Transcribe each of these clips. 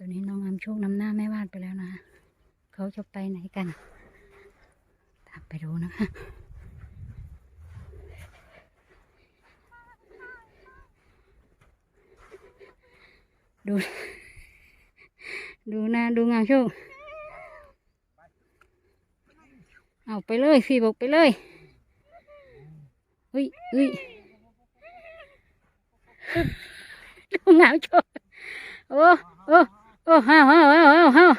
ตัวนี้น้องงามโชคนำหน้าแม่วาดไปแล้วนะ เขาจะไปไหนกัน ตามไปดูนะคะดู ดูนะดูงามโชค เอาไปเลยพี่บอกไปเลยอุ้ยอุ้ยดูงามโชค โอ้โอ้ โอ้ห้าวห้าวห้าวห้าวห้าว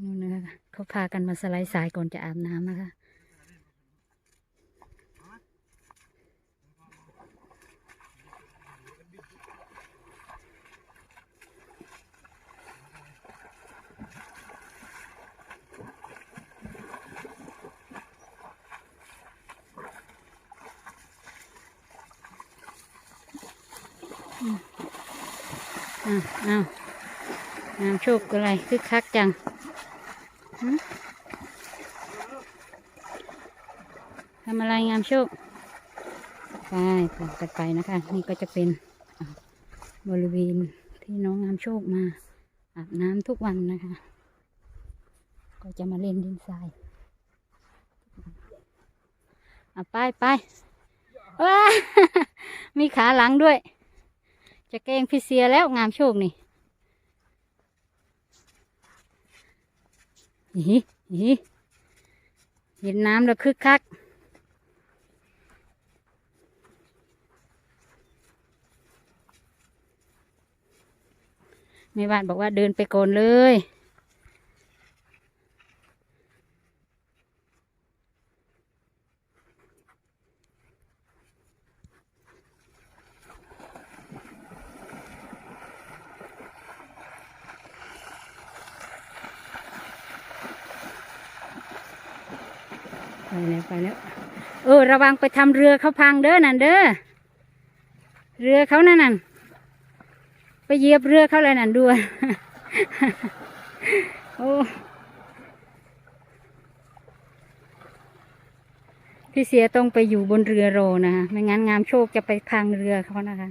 นู่นนะคะเขาพากันมาสไลด์สายก่อนจะอาบน้ำนะคะ อ้าวอ้าวงามโชคอะไรคึกคักจังทำอะไรงามโชคไปไปกันไปนะคะ นี่ก็จะเป็นบริเวณที่น้องงามโชคมาอาบน้ำทุกวันนะคะ ก็จะมาเล่นดินทรายอะไปไปว้ามีขาหลังด้วย จะแกล้งพี่เสียแล้วงามโชคนี่หีหีเห็นน้ำแล้วคึกคักแม่บ้านบอกว่าเดินไปก่อนเลย ไปแล้วไปแล้ว เออ ระวังไปทำเรือเขาพังเด้อนั่นเด้อ เรือเขานั่นนั่นไปเหยียบเรือเขาเลยนั่นด้วยโอ้พี่เสียต้องไปอยู่บนเรือโรนะคะไม่งั้นงามโชคจะไปพังเรือเขานะคะ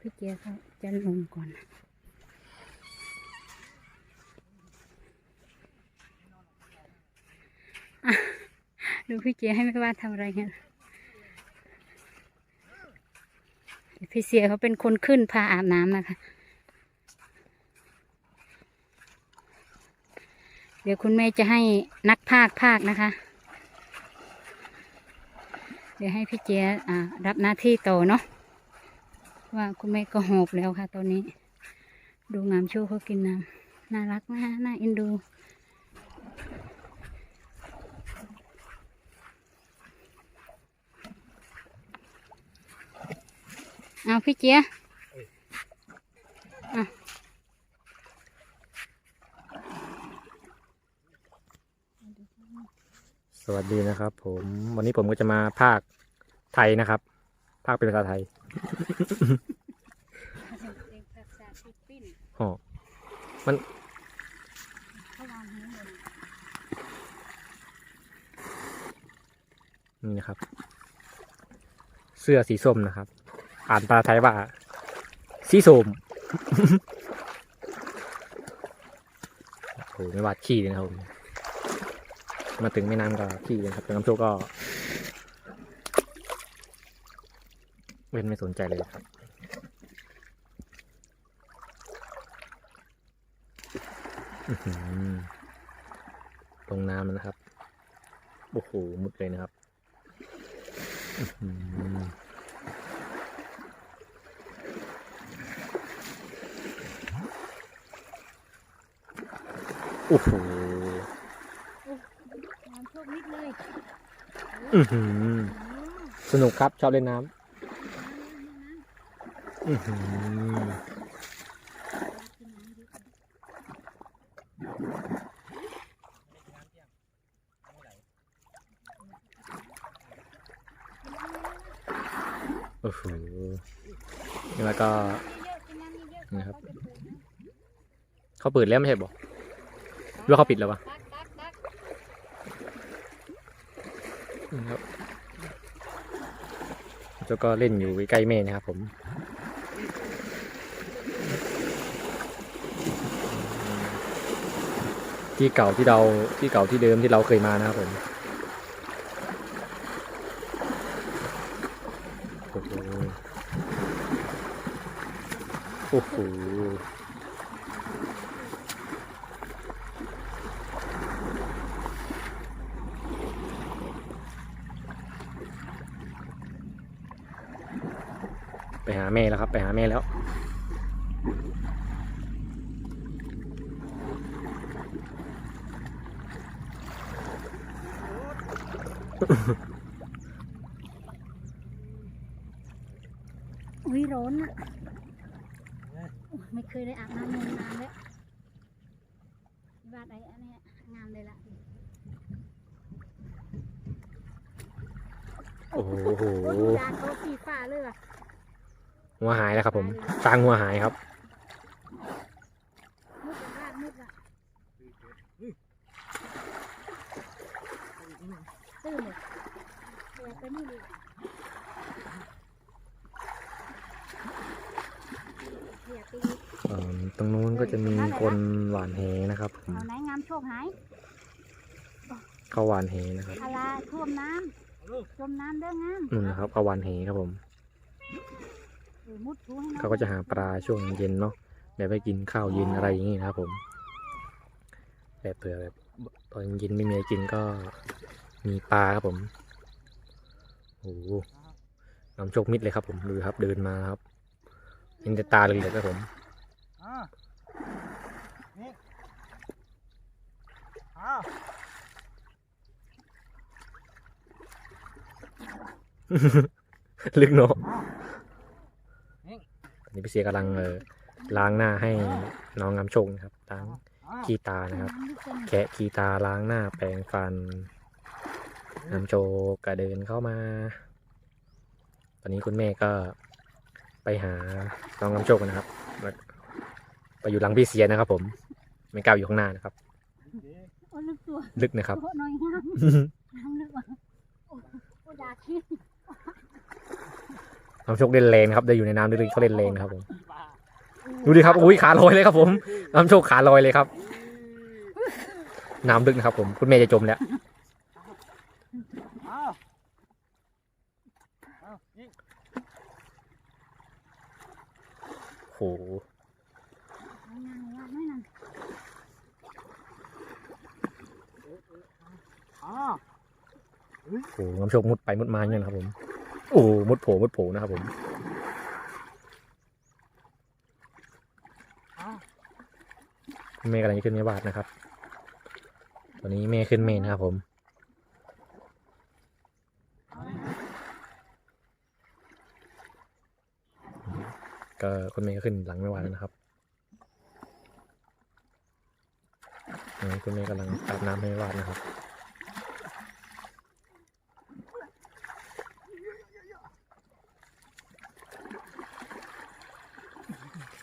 พี่เจียเขาจะลงก่อนนะดูพี่เจียให้แม่บ้านทำอะไรกันพี่เสียเขาเป็นคนขึ้นพาอาบน้ำนะคะ เดี๋ยวคุณแม่จะให้นักภาคภาคนะคะ เดี๋ยวให้พี่เจียรับหน้าที่โตเนาะ ว่าคุณแม่ก็หอบแล้วค่ะ ตอนนี้ ดูงามโชว์เขากินน้ำน่ารักนะฮะน่าเอ็นดู เอาพี่เจียสวัสดีนะครับ ผมวันนี้ผมก็จะมาภาคไทยนะครับ ภาคเป็นภาษาไทย อ๋อมันนี่นะครับ เสื้อสีส้มนะครับ อ่านภาษาไทยว่า สีส้มโอ้โหไม่วาดขี้เลยนะครับผมมาถึงแม่น้ำก็ขี้เลยครับแต่น้ำโชคก็ เว้นไม่สนใจเลยครับอื้อหือลงน้ำแล้วนะครับ โอ้โห มุดเลยนะครับอื้อหือโอ้โหงามโชคนิดเลยอื้อหือสนุกครับ ชอบเล่นน้ำอื้อหือ โอ้โหนี่แล้วก็นี่ครับเขาเปิดแล้วไม่ใช่บอกหรือว่าเขาปิดแล้ววะนี่ครับเจ้าก็เล่นอยู่ใกล้ๆแม่นะครับผม ที่เก่าที่เราที่เก่าที่เดิมที่เราเคยมานะครับผมโอ้โหโอ้โหไปหาแม่แล้วครับ ไปหาแม่แล้ว อุ้ยร้อนอะโอ้ยไม่เคยได้อาบน้ำนมนานแล้วบ้านไอ้อันนี้งามเลยล่ะโอ้โหยาเขาสีฟ้าเลยว่ะหัวหายแล้วครับผมสร้างหัวหายครับมุดกับรากมุดอะตื่นเลยไปนี่ดิเดี๋ยวตี เอ่อ ตรงนู้นก็จะมีคนหวานแหนะครับผมเอาไหนงามโชคหายเขาหวานแหนะครับอะไรท่วมน้ำจมน้ำเด้องามนู่นนะครับเขาหวานแหครับผมเออมุดถูให้น้องเขาก็จะหาปลาช่วงเย็นเนาะแบบไปกินข้าวเย็นอะไรอย่างนี้นะครับผมแบบเผื่อแบบตอนเย็นไม่มีอะไรกินก็มีปลาครับผมโอ้โหน้ำโชคมิดเลยครับผมดูครับเดินมาครับเห็นแต่ตาเลยเลยครับผม อ่านี่อ่าลึกเนาะตอนนี้พี่เสียกำลังเออล้างหน้าให้น้องงามชคนะครับล้างขี้ตานะครับแกะขี้ตาล้างหน้าแปรงฟันน้ำโจกก็เดินเข้ามา ตอนนี้คุณแม่ก็ไปหาน้องน้ำโชคนะครับ ไปอยู่หลังพี่เสียนะครับผม ไม่กล้าอยู่ข้างหน้านะครับ โอ้ลึกตัวลึกนะครับ โอ้น้อยงามน้ำลึกว่ะโอ้โอ้ดาคิดน้ำโชคเล่นแรงนครับได้อยู่ในน้ำลึกๆเขาเล่นแรงนะครับผม ดูดิครับอุ้ยขาลอยเลยครับผม น้ำโชคขาลอยเลยครับ น้ำลึกนะครับ ผม คุณแม่จะจมแล้วอ่าอ่านี่โห น้อยงามน้อยน้อยนั่น อ่า โอ้โหน้ำโชคมุดไปมุดมาอย่างนี้นะครับผม โอ้โหมุดโผล่มุดโผล่นะครับผมอ่าแม่กำลังจะขึ้นแม่บาทนะครับ ตอนนี้แม่ขึ้นเมนนะครับผมก็คุณแม่ก็ขึ้นหลังแม่บาทแล้วนะครับอันนี้คุณแม่กำลังอาบน้ำให้แม่บาทนะครับ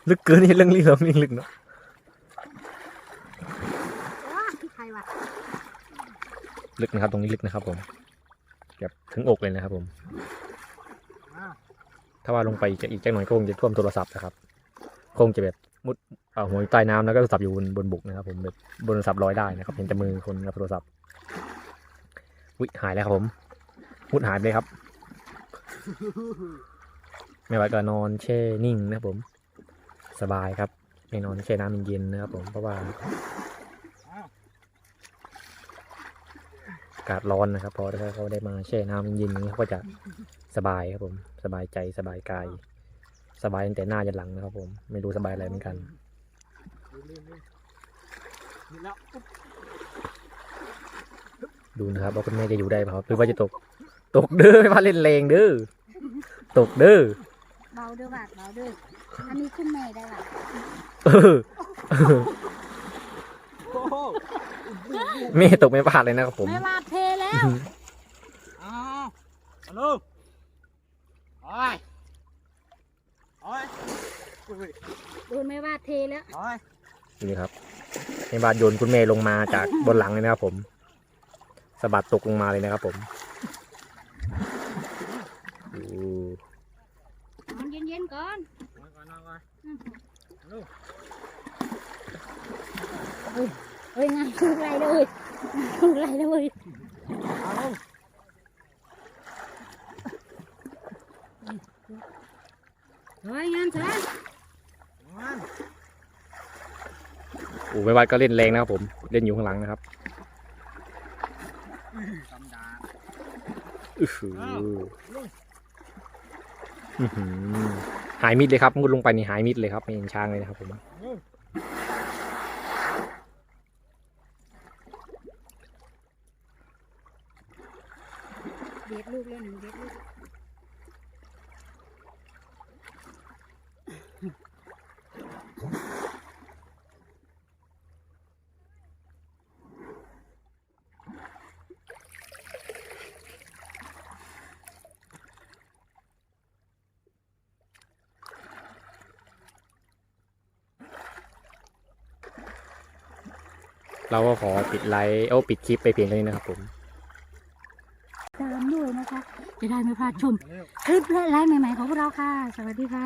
ลึกเกินนี่เรื่องนี้เรานี่ลึกเนาะว้าที่ใครวะลึกนะครับ ตรงนี้ลึกนะครับผมแบบถึงอกเลยนะครับผมอ่าถ้าว่าลงไปอีกอีกจักหน่อยก็คงจะท่วมโทรศัพท์นะครับ คงจะแบบมุดเอาหัวอยู่ใต้น้ำแล้วก็โทรศัพท์อยู่บนบนบกนะครับ ผมแบบบนโทรศัพท์ลอยได้นะครับ เห็นแต่มือคนกับโทรศัพท์วิหายแล้วครับผมมุดหายไปเลยครับ ไม่ว่าก็นอนแช่นิ่งนะครับผม สบายครับไม่นอนแช่น้ำเย็นๆนะครับผมเพราะว่าอากาศร้อนนะครับ พอถ้าเขาได้มาแช่น้ำเย็นๆนี้เขาก็จะสบายครับผม สบายใจสบายกาย สบายตั้งแต่หน้าจนหลังนะครับ ผมไม่รู้สบายอะไรเหมือนกันดูนะครับว่าคุณแม่จะอยู่ได้เปล่าหรือว่าจะตก ตกเด้อไม่ว่าเล่นแรงเด้อตกเด้อเบาเด้อบาดเบาเด้อ อันนี้ขึ้นแม่ได้ล่ะเออโอ้โหแม่ตกไม่พลาดเลยนะครับผมแม่บาดเทแล้วอ่าฮัลโหลโอ้ยโอ้ยอุ้ยโดนไม่ว่าเทแล้วโอ้ยนี่ครับในบาดโยนคุณแม่ลงมาจากบนหลังเลยนะครับผมสะบัดตกลงมาเลยนะครับผมโอ้นอนเย็นๆก่อนนอนก่อนนอนก่อน เอ้ยงานทุกไรเลยทุกไรเลยเอาลงเฮ้ยงานเถอะมันโหแม่บาดก็เล่นแรงนะครับผม เล่นอยู่ข้างหลังนะครับกำดาอื้อหือายมิดเลยครับมุดลงไปนี่หายมิดเลยครับไม่เห็นช้างเลยนะครับผมเด็ดลูกแล้วหนึ่งเด็ดลูก เราก็ขอปิดไลฟ์โอ้ปิดคลิปไปเพียงเท่านี้นะครับผมตามด้วยนะคะ จะได้ไม่พลาดชมคลิปและไลฟ์ใหม่ๆของพวกเราค่ะ สวัสดีค่ะ